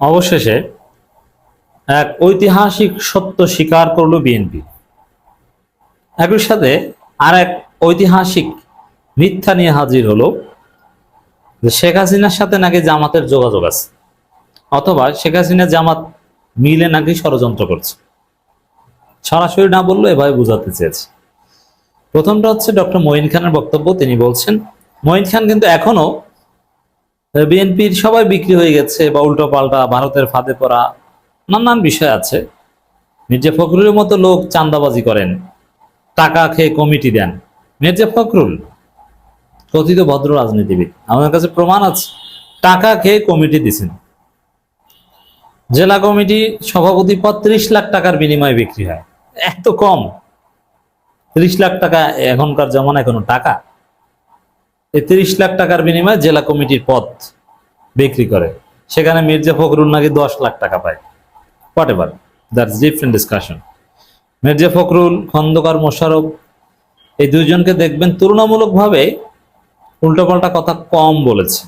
অবশেষে এক ঐতিহাসিক সত্য স্বীকার করল বিএনপি। একই সাথে আর এক ঐতিহাসিক মিথ্যা নিয়ে হাজির হলো যে শেখ হাসিনার সাথে নাকি জামাতের যোগাযোগ আছে, অথবা শেখ হাসিনা জামাত মিলে নাকি ষড়যন্ত্র করছে। সরাসরি না বলল এভাবে বোঝাতে চেয়েছে। প্রথমটা হচ্ছে ডক্টর মঈন খানের বক্তব্য, তিনি বলছেন, মঈন খান কিন্তু এখনও বিএনপির সবাই বিক্রি হয়ে গেছে বা উল্টো পাল্টা ভারতের ফাঁদে পড়া নানান বিষয় আছে। মির্জা ফখরুলের মতো লোক চান্দাবাজি করেন, টাকা খেয়ে কমিটি দেন। মির্জা ফখরুল, কথিত ভদ্র রাজনীতিবিদ। আমাদের কাছে প্রমাণ আছে, টাকা খেয়ে কমিটি দিছেন জেলা কমিটি সভাপতি পদ ত্রিশ লাখ টাকার বিনিময়ে বিক্রি হয়। এত কম। ত্রিশ লাখ টাকা এখনকার জমানায় কোনো টাকা? এই তিরিশ লাখ টাকার বিনিময়ে জেলা কমিটির পদ বিক্রি করে। সেখানে মির্জা ফখরুল নাকি দশ লাখ টাকা পায়। Whatever that's different discussion Mirza Fakhrul, Khandaker Mosharraf, এই দুজনকে দেখবেন তুলনামূলকভাবে উল্টোপাল্টা কথা কম বলেছে।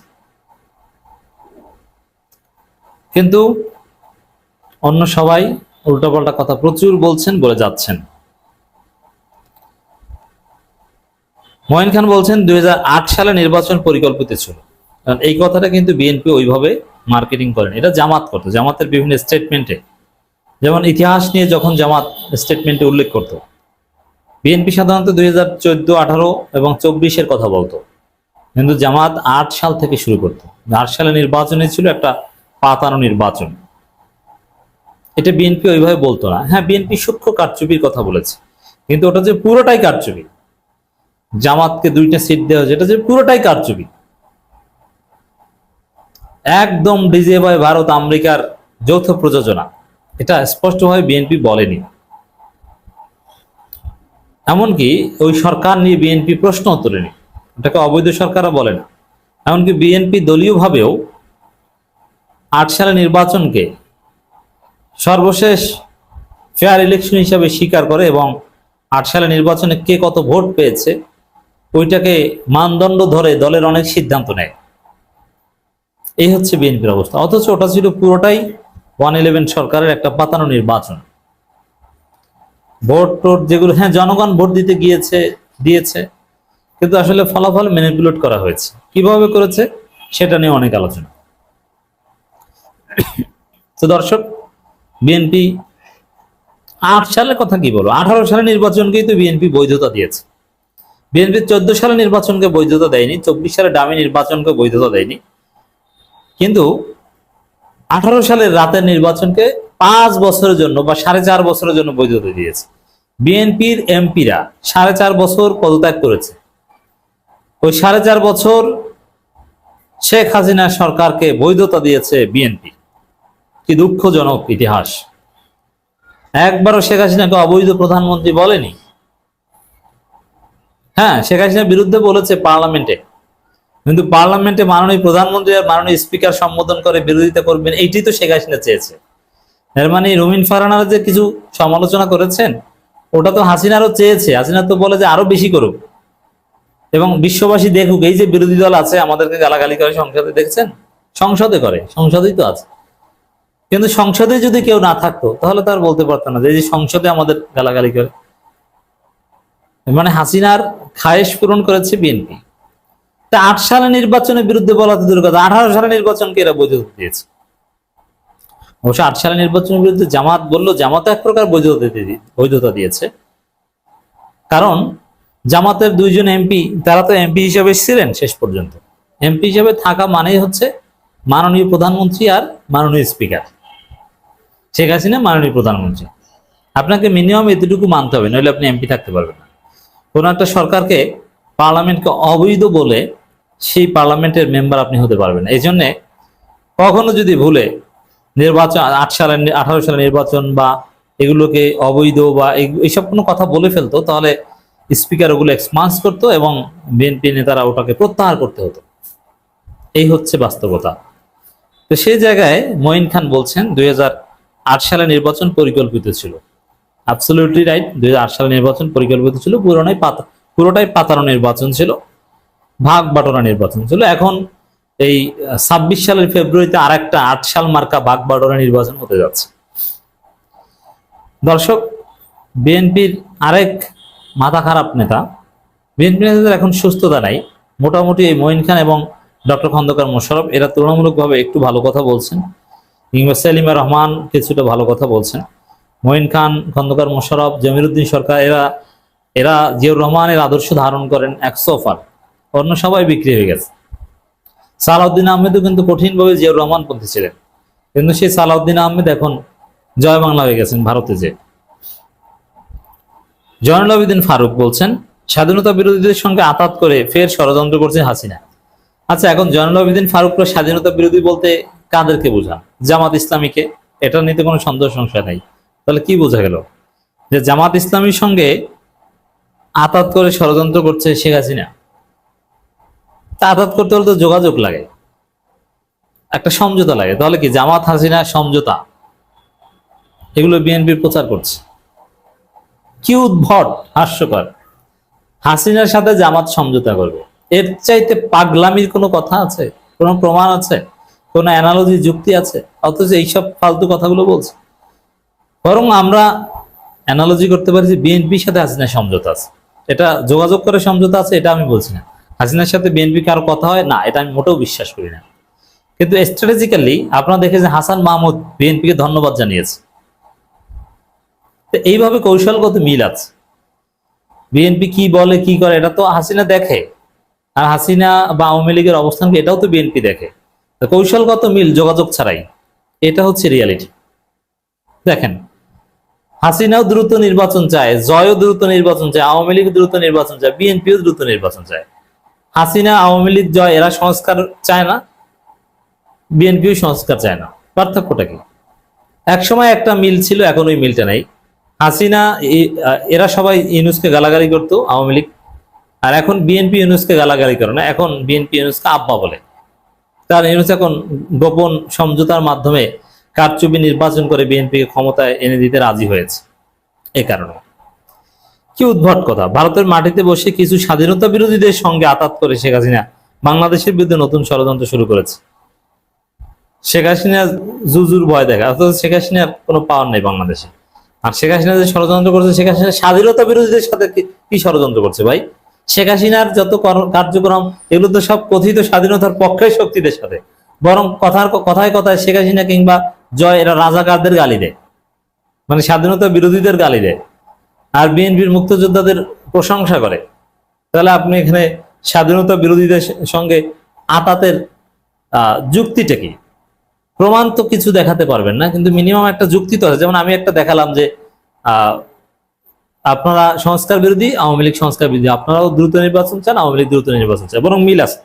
কিন্তু অন্য সবাই উল্টোপাল্টা কথা প্রচুর বলছেন বলে যাচ্ছেন। মঈন খান বলছেন দুই হাজার আট সালে নির্বাচন পরিকল্পিত ছিল। কারণ এই কথাটা কিন্তু বিএনপি ওইভাবে মার্কেটিং করেন। এটা জামাত করতো, জামাতের বিভিন্ন স্টেটমেন্টে যেমন ইতিহাস নিয়ে যখন জামাত স্টেটমেন্টে উল্লেখ করতো। বিএনপি সাধারণত দুই হাজার চোদ্দ আঠারো এবং চব্বিশের কথা বলতো। কিন্তু জামাত আট সাল থেকে শুরু করতো। আট সালে নির্বাচনে ছিল একটা পাতানো নির্বাচন। এটা বিএনপি ওইভাবে বলতো না। হ্যাঁ বিএনপি সূক্ষ্ম কারচুপির কথা বলেছে। কিন্তু ওটা যে পুরোটাই কারচুপি। জামাতকে দুইটা সিট দেওয়া এটা যে পুরোটাই কারচুপি। একদম ডিজে বাই ভারত আমেরিকার যৌথ প্রযোজনা। এটা স্পষ্টভাবে বিএনপি বলেনি। এমনকি ওই সরকার নিয়ে বিএনপি প্রশ্ন তোলেনি। এটাকে অবৈধ সরকারও বলে না। এমনকি বিএনপি দলীয়ভাবেও আট সালে নির্বাচনকে সর্বশেষ ফেয়ার ইলেকশন হিসাবে স্বীকার করে এবং আট সালে নির্বাচনে কে কত ভোট পেয়েছে ওইটাকে মানদণ্ড ধরে দলের অনেক সিদ্ধান্ত নেয়। এই হচ্ছে বিএনপির অবস্থা। অথচ ওটা ছিল পুরোটাই ওয়ান ইলেভেন সরকারের একটা পাতানো নির্বাচন। ভোট টোট যেগুলো হ্যাঁ জনগণ ভোট দিতে গিয়েছে, দিয়েছে, কিন্তু আসলে ফলাফল ম্যানিপুলেট করা হয়েছে। কীভাবে করেছে, সেটা নিয়ে অনেক আলোচনা। তো দর্শক, বিএনপি আট সালের কথা কি বলব? আঠারো সালের নির্বাচনকেই তো বিএনপি বৈধতা দিয়েছে। বিএনপি চোদ্দ সালে নির্বাচনকে বৈধতা দেয়নি, চব্বিশ সালে ডামি নির্বাচনকে বৈধতা দেয়নি। কিন্তু আঠারো সালের রাতের নির্বাচনকে পাঁচ বছরের জন্য বা সাড়ে চার বছরের জন্য বৈধতা দিয়েছে। বিএনপির এমপিরা সাড়ে চার বছর পদত্যাগ করেছে। ওই সাড়ে চার বছর শেখ হাসিনা সরকারকে বৈধতা দিয়েছে বিএনপি। কি দুঃখজনক ইতিহাস। একবারও শেখ হাসিনাকে অবৈধ প্রধানমন্ত্রী বলেনি? হ্যাঁ শেখ হাসিনার বিরুদ্ধে বলেছে পার্লামেন্টে। কিন্তু পার্লামেন্টে মাননীয় প্রধানমন্ত্রী আর মাননীয় স্পিকার সম্বোধন করে বিরোধিতা করবেন এইটি তো শেখ হাসিনা চেয়েছে। এর মানে রুমিন ফারানার যে কিছু সমালোচনা করেছেন, ওটা তো হাসিনারও চেয়েছে। হাসিনা তো বলে যে আরও বেশি করুক। এবং বিশ্ববাসী দেখুক, এই যে বিরোধী দল আছে, আমাদেরকে গালাগালি করে সংসদে, দেখছেন? সংসদে করে, সংসদেই তো আছে। কিন্তু সংসদে যদি কেউ না থাকতো, তাহলে তার বলতে পারতো না যে সংসদে আমাদের গালাগালি করে। মানে হাসিনার খায়েশ পূরণ করেছে বিএনপি। তা আট সালে নির্বাচনের বিরুদ্ধে বলা তো দূর কথা আঠারো সালে নির্বাচনকে এরা বৈধতা দিয়েছে। অবশ্য আট সালে নির্বাচনের বিরুদ্ধে জামাত বলল, জামাত এক প্রকার বৈধতা বৈধতা দিয়েছে। কারণ জামাতের দুইজন এমপি, তারা তো এমপি হিসেবে ছিলেন শেষ পর্যন্ত। এমপি হিসেবে থাকা মানেই হচ্ছে মাননীয় প্রধানমন্ত্রী আর মাননীয় স্পিকার। শেখ হাসিনা মাননীয় প্রধানমন্ত্রী। আপনাকে মিনিমাম এতটুকু মানতে হবে, নইলে আপনি এমপি থাকতে পারবেন কোনো একটা সরকারকে পার্লামেন্টকে অবৈধ বলে সেই পার্লামেন্টের মেম্বার আপনি হতে পারবেন এই জন্যে কখনো যদি ভুলে নির্বাচন, আট সালের আঠারো সালের নির্বাচন বা এগুলোকে অবৈধ বা এই- এইসব কোনো কথা বলে ফেলতো, তাহলে স্পিকার ওগুলো এক্সপান্স করতো এবং বিএনপি নেতারা ওটাকে প্রত্যাহার করতে হতো। এই হচ্ছে বাস্তবতা। তো সেই জায়গায় মঈন খান বলছেন, দুই সালে নির্বাচন পরিকল্পিত ছিল। অ্যাবসলিউটলি রাইট দুই সালে নির্বাচন পরিকল্পিত ছিল, পুরোটাই পাতা, পুরোটাই পাতানো নির্বাচন ছিল, ভাগ বাটোরা নির্বাচন ছিল। এখন এই ছাব্বিশ সালের ফেব্রুয়ারিতে আর একটা আট সাল মার্কা বাগবাডোরা নির্বাচন হতে যাচ্ছে। দর্শক, বিএনপির আরেক মাথা খারাপ নেতা, বিএনপি নেতাদের এখন সুস্থতা নাই। মোটামুটি এই মঈন খান এবং ডক্টর খন্দকার মোশারফ এরা তুলনামূলকভাবে একটু ভালো কথা বলছেন, কিংবা সেলিমা রহমান কিছুটা ভালো কথা বলছেন। মঈন খান, খন্দকার মোশারফ জমিরুদ্দিন সরকার, এরা এরা জিয়াউর রহমানের আদর্শ ধারণ করেন একশো অফার অন্য সবাই বিক্রি হয়ে গেছে। সালাউদ্দিন আহমেদও কিন্তু কঠিনভাবে জিয়াউর রহমান পন্থী ছিলেন। কিন্তু সেই সালাউদ্দিন আহমেদ এখন জয় বাংলা হয়ে গেছেন ভারতে যে। জয়নুল আবেদিন ফারুক বলছেন, স্বাধীনতা বিরোধীদের সঙ্গে আতাত করে ফের ষড়যন্ত্র করছে হাসিনা। আচ্ছা এখন জয়নুল আবেদিন ফারুকরা স্বাধীনতা বিরোধী বলতে কাদেরকে বোঝান? জামাত ইসলামীকে? এটা নিতে কোনো সন্দেহ সংশয় নাই। তাহলে কি বোঝা গেল? যে জামাত ইসলামীর সঙ্গে আতাত করে ষড়যন্ত্র করছে শেখ হাসিনা। তা আতাত করতে হলে তো যোগাযোগ লাগে, একটা সমঝোতা লাগে। তাহলে কি জামাত হাসিনা সমঝোতা? এগুলো বিএনপির প্রচার করছে। কি উদ্ভট, হাস্যকর। হাসিনার সাথে জামাত সমঝোতা করবে। এর চাইতে পাগলামির কোনো কথা আছে? কোনো প্রমাণ আছে? কোনো অ্যানালজি, যুক্তি আছে? অথচ এইসব ফালতু কথাগুলো বলছে। বরং আমরা অ্যানালজি করতে পারি যে বিএনপির সাথে হাসিনার সমঝোতা আছে। এটা যোগাযোগ করে সমঝোতা আছে, এটা আমি বলছি না। হাসিনার সাথে বিএনপি কারও কথা হয়, না, এটা আমি মোটেও বিশ্বাস করি না। কিন্তু স্ট্র্যাটেজিক্যালি আপনারা দেখে যে হাসান মাহমুদ বিএনপিকে ধন্যবাদ জানিয়েছে। এইভাবে কৌশলগত মিল আছে। বিএনপি কি বলে, কি করে, এটা তো হাসিনা দেখে। আর হাসিনা বা আওয়ামী লীগের অবস্থানকে এটাও তো বিএনপি দেখে। কৌশলগত মিল, যোগাযোগ ছাড়াই, এটা হচ্ছে রিয়ালিটি দেখেন হাসিনাও দ্রুত নির্বাচন চায়, জয়ও দ্রুত নির্বাচন চায়, আওয়ামী লীগ দ্রুত নির্বাচন চায়, বিএনপিও দ্রুত নির্বাচন চায়। হাসিনা, আওয়ামী লীগ, জয়, এরা সংস্কার চায় না, বিএনপিও সংস্কার চায় না। পার্থক্যটা কি? একসময় একটা মিল ছিল, এখন ওই মিলটা নাই। হাসিনা এরা সবাই ইউনুসকে গালাগালি করতো, আওয়ামী লীগ। আর এখন বিএনপি ইউনুসকে গালাগালি করে না, এখন বিএনপি ইউনুসকে আব্বা বলে। কারণ ইউনুস এখন গোপন সমঝোতার মাধ্যমে কারচুপি নির্বাচন করে বিএনপিকে ক্ষমতায় এনে দিতে রাজি হয়েছে। এ কারণে। কি উদ্ভট কথা। ভারতের মাটিতে বসে কিছু স্বাধীনতা বিরোধীদের সঙ্গে আতাত করে শেখ হাসিনা বাংলাদেশের বিরুদ্ধে নতুন ষড়যন্ত্র শুরু করেছে। শেখ হাসিনা জুজুর ভয় দেখা অথচ শেখ হাসিনার কোনো পাওয়ার নেই বাংলাদেশে। আর শেখ হাসিনা যে ষড়যন্ত্র করছে, শেখ হাসিনা স্বাধীনতা বিরোধীদের সাথে কি- কি ষড়যন্ত্র করছে ভাই? শেখ হাসিনার যত কার্যক্রম, এগুলো তো সব কথিত স্বাধীনতার পক্ষের শক্তিদের সাথে। বরং কথার, কথায় কথায় শেখ হাসিনা কিংবা জয় এরা রাজাকারদের গালি দেয়। মানে স্বাধীনতা বিরোধীদের গালি দেয়। আর বিএনপির মুক্তিযোদ্ধাদের প্রশংসা করে। তাহলে আপনি এখানে স্বাধীনতা বিরোধীদের সঙ্গে আতাতের যুক্তিটা কি? প্রমাণ তো কিছু দেখাতে পারবেন না, কিন্তু মিনিমাম একটা যুক্তি তো আছে। যেমন আমি একটা দেখালাম যে আপনারা সংস্কার বিরোধী, আওয়ামী লীগ সংস্কার বিরোধী। আপনারাও দ্রুত নির্বাচন চান, আওয়ামী লীগ দ্রুত নির্বাচন চান বরং মিল আছে।